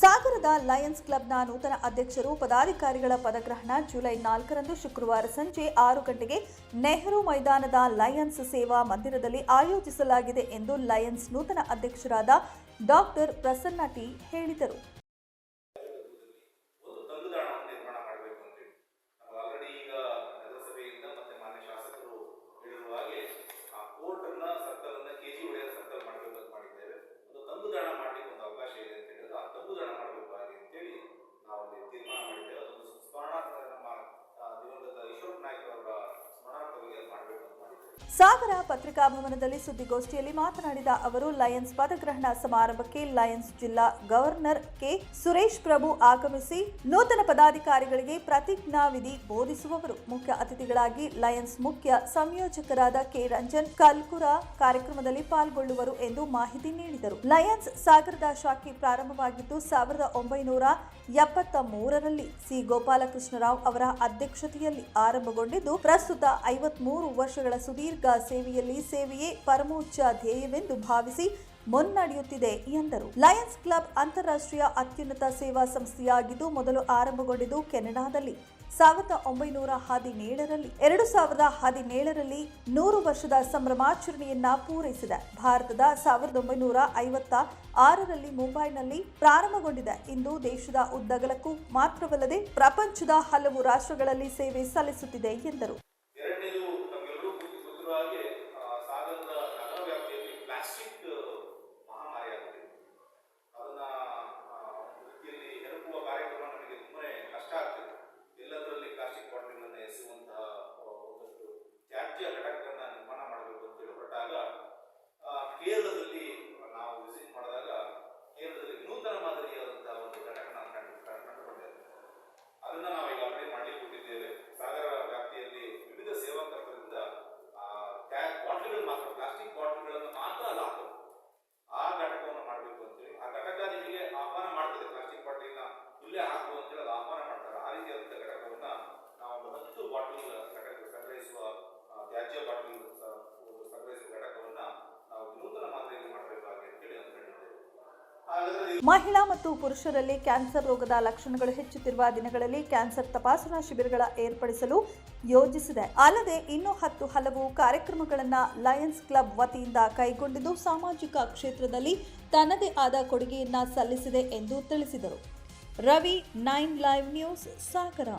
ಸಾಗರದ ಲಯನ್ಸ್ ಕ್ಲಬ್ನ ನೂತನ ಅಧ್ಯಕ್ಷರು ಪದಾಧಿಕಾರಿಗಳ ಪದಗ್ರಹಣ ಜುಲೈ ನಾಲ್ಕರಂದು ಶುಕ್ರವಾರ ಸಂಜೆ ಆರು ಗಂಟೆಗೆ ನೆಹರು ಮೈದಾನದ ಲಯನ್ಸ್ ಸೇವಾ ಮಂದಿರದಲ್ಲಿ ಆಯೋಜಿಸಲಾಗಿದೆ ಎಂದು ಲಯನ್ಸ್ ನೂತನ ಅಧ್ಯಕ್ಷರಾದ ಡಾಕ್ಟರ್ ಪ್ರಸನ್ನ ಟಿ ಹೇಳಿದರು. ಸಾಗರ ಪತ್ರಿಕಾ ಭವನದಲ್ಲಿ ಸುದ್ದಿಗೋಷ್ಠಿಯಲ್ಲಿ ಮಾತನಾಡಿದ ಅವರು, ಲಯನ್ಸ್ ಪದಗ್ರಹಣ ಸಮಾರಂಭಕ್ಕೆ ಲಯನ್ಸ್ ಜಿಲ್ಲಾ ಗವರ್ನರ್ ಕೆ. ಸುರೇಶ್ ಪ್ರಭು ಆಗಮಿಸಿ ನೂತನ ಪದಾಧಿಕಾರಿಗಳಿಗೆ ಪ್ರತಿಜ್ಞಾ ವಿಧಿ ಬೋಧಿಸುವವರು. ಮುಖ್ಯ ಅತಿಥಿಗಳಾಗಿ ಲಯನ್ಸ್ ಮುಖ್ಯ ಸಂಯೋಜಕರಾದ ಕೆ. ರಂಜನ್ ಕಲ್ಕುರ ಕಾರ್ಯಕ್ರಮದಲ್ಲಿ ಪಾಲ್ಗೊಳ್ಳುವರು ಎಂದು ಮಾಹಿತಿ ನೀಡಿದರು. ಲಯನ್ಸ್ ಸಾಗರದ ಶಾಖೆ ಪ್ರಾರಂಭವಾಗಿದ್ದು, ಸಾವಿರದ ಒಂಬೈನೂರ ಎಪ್ಪತ್ತ ಮೂರರಲ್ಲಿ ಸಿ. ಗೋಪಾಲಕೃಷ್ಣರಾವ್ ಅವರ ಅಧ್ಯಕ್ಷತೆಯಲ್ಲಿ ಆರಂಭಗೊಂಡಿದ್ದು, ಪ್ರಸ್ತುತ ಐವತ್ಮೂರು ವರ್ಷಗಳ ಸುದೀರ್ಘ ಸೇವೆಯಲ್ಲಿ ಸೇವೆಯೇ ಪರಮೋಚ್ಚ ಧ್ಯೇಯವೆಂದು ಭಾವಿಸಿ ಮುನ್ನಡೆಯುತ್ತಿದೆ ಎಂದರು. ಲಯನ್ಸ್ ಕ್ಲಬ್ ಅಂತಾರಾಷ್ಟ್ರೀಯ ಅತ್ಯುನ್ನತ ಸೇವಾ ಸಂಸ್ಥೆಯಾಗಿದ್ದು ಮೊದಲು ಆರಂಭಗೊಂಡಿದ್ದು ಕೆನಡಾದಲ್ಲಿ. ಸಾವಿರದ ಒಂಬೈನೂರ ಹದಿನೇಳರಲ್ಲಿ, ಎರಡು ಸಾವಿರದ ಹದಿನೇಳರಲ್ಲಿ ನೂರು ವರ್ಷದ ಸಂಭ್ರಮಾಚರಣೆಯನ್ನ ಪೂರೈಸಿದೆ. ಭಾರತದ ಸಾವಿರದ ಒಂಬೈನೂರ ಐವತ್ತ ಆರರಲ್ಲಿ ಮುಂಬೈನಲ್ಲಿ ಪ್ರಾರಂಭಗೊಂಡಿದೆ. ಇಂದು ದೇಶದ ಉದ್ದಗಲಕ್ಕೂ ಮಾತ್ರವಲ್ಲದೆ ಪ್ರಪಂಚದ ಹಲವು ರಾಷ್ಟ್ರಗಳಲ್ಲಿ ಸೇವೆ ಸಲ್ಲಿಸುತ್ತಿದೆ ಎಂದರು. ಇಲ್ಲೇ ಹಾಕು ಅಂತೇಳಿ ಅದು ಆಹ್ವಾನ ಮಾಡ್ತಾರೆ. ಆ ರೀತಿಯಾದಂಥ ಘಟಕವನ್ನ ನಾವು ಒಂದು ಹತ್ತು ಬಾಟಲ್ ಘಟಕ ಸಂಗ್ರಹಿಸುವ ತ್ಯಾಜ್ಯ ಬಾಟಲ್ ಸಂಗ್ರಹಿಸುವ ಘಟಕವನ್ನ ನಾವು ನೂತನ ಮಾದರಿಯಲ್ಲಿ ಮಾಡಬೇಕಾಗಿ ಅಂತೇಳಿ ಅಂದ್ಕೊಂಡಿದ್ದೇವೆ ಮಹಿಳಾ ಮತ್ತು ಪುರುಷರಲ್ಲಿ ಕ್ಯಾನ್ಸರ್ ರೋಗದ ಲಕ್ಷಣಗಳು ಹೆಚ್ಚುತ್ತಿರುವ ದಿನಗಳಲ್ಲಿ ಕ್ಯಾನ್ಸರ್ ತಪಾಸಣಾ ಶಿಬಿರಗಳ ಏರ್ಪಡಿಸಲು ಯೋಜಿಸಿದೆ. ಅಲ್ಲದೆ ಇನ್ನೂ ಹತ್ತು ಹಲವು ಕಾರ್ಯಕ್ರಮಗಳನ್ನು ಲಯನ್ಸ್ ಕ್ಲಬ್ ವತಿಯಿಂದ ಕೈಗೊಂಡಿದ್ದು ಸಾಮಾಜಿಕ ಕ್ಷೇತ್ರದಲ್ಲಿ ತನ್ನದೇ ಆದ ಕೊಡುಗೆಯನ್ನ ಸಲ್ಲಿಸಿದೆ ಎಂದು ತಿಳಿಸಿದರು. रवि नाइन लाइव न्यूज़ साकरा